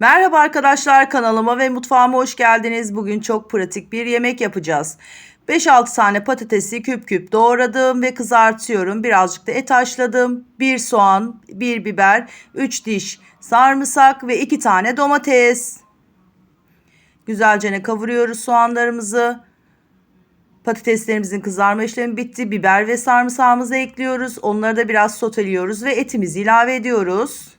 Merhaba arkadaşlar kanalıma ve mutfağıma hoş geldiniz. Bugün çok pratik bir yemek yapacağız. 5-6 tane patatesi küp küp doğradım ve kızartıyorum. Birazcık da et haşladım. 1 soğan, 1 biber, 3 diş sarımsak ve 2 tane domates. Güzelce kavuruyoruz soğanlarımızı. Patateslerimizin kızarma işlemi bitti. Biber ve sarımsağımızı ekliyoruz. Onları da biraz soteliyoruz ve etimizi ilave ediyoruz.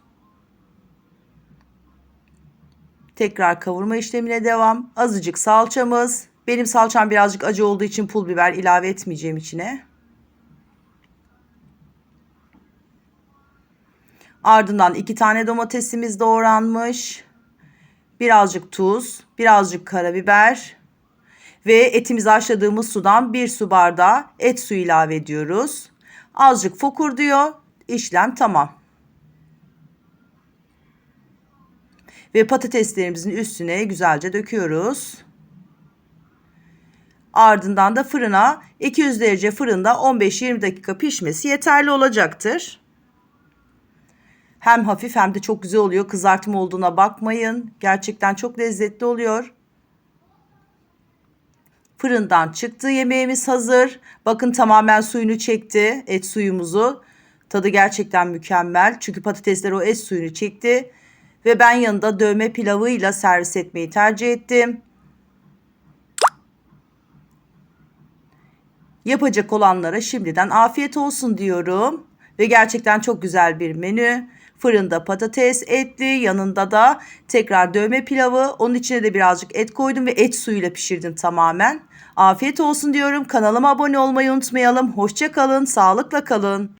Tekrar kavurma işlemine devam. Azıcık salçamız. Benim salçam birazcık acı olduğu için pul biber ilave etmeyeceğim içine. Ardından iki tane domatesimiz doğranmış. Birazcık tuz, birazcık karabiber ve etimizi haşladığımız sudan bir su bardağı et suyu ilave ediyoruz. Azıcık fokur diyor. İşlem tamam. Ve patateslerimizin üstüne güzelce döküyoruz. Ardından da fırına 200 derece fırında 15-20 dakika pişmesi yeterli olacaktır. Hem hafif hem de çok güzel oluyor. Kızartma olduğuna bakmayın. Gerçekten çok lezzetli oluyor. Fırından çıktı yemeğimiz hazır. Bakın tamamen suyunu çekti et suyumuzu. Tadı gerçekten mükemmel. Çünkü patatesler o et suyunu çekti ve ben yanında dövme pilavıyla servis etmeyi tercih ettim. Yapacak olanlara şimdiden afiyet olsun diyorum. Ve gerçekten çok güzel bir menü. Fırında patates etli, yanında da tekrar dövme pilavı. Onun içine de birazcık et koydum ve et suyuyla pişirdim tamamen. Afiyet olsun diyorum. Kanalıma abone olmayı unutmayalım. Hoşça kalın, sağlıkla kalın.